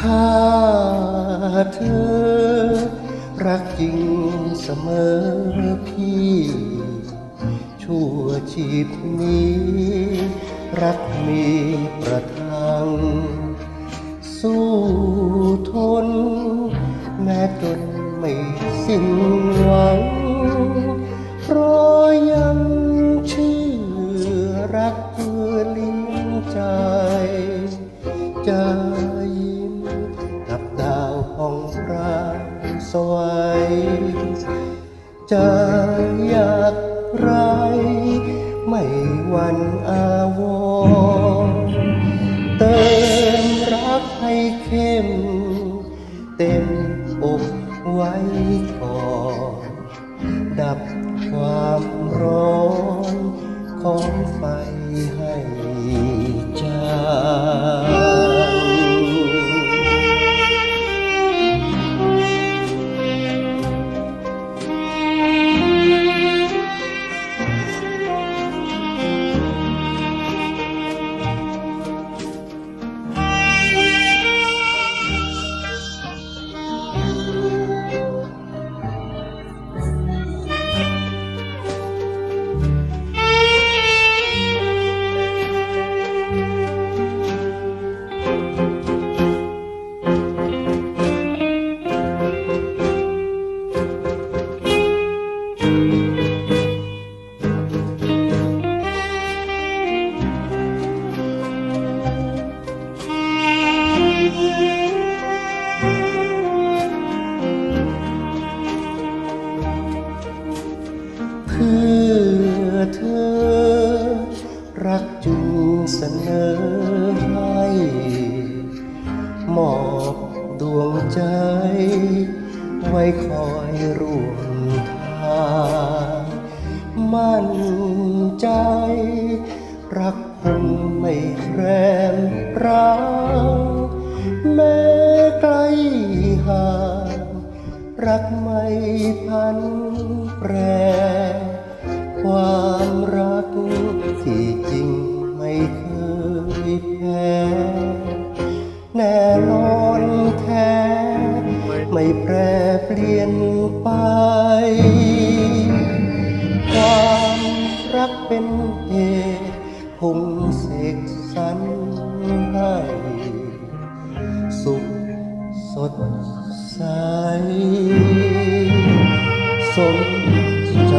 ถ้าเธอ รักจริงเสมอพี่ ชั่วชีพนี้ รักมีประทัง สู้ทน แม้จนไม่สิ้นหวังเพราะยังชื่อรักเพื่อลิ้นใจจะ ห้องราสวยจะอยากไรไม่หวันอาวรเติมรักให้เข้ม เต็มอกไว้ก่อนดับความร้อนของไฟห้จ รักจึงเสนอให้ มอบดวงใจ ไว้คอยร่วมทางมั่นใจ รักคงไม่แรมร้างแม้ไกลห่างรักไม่พันแปรความรัก แปรเปลี่ยนไป ความรักเป็นเหตุคงเสกสรรให้สุขสดใสสมใจ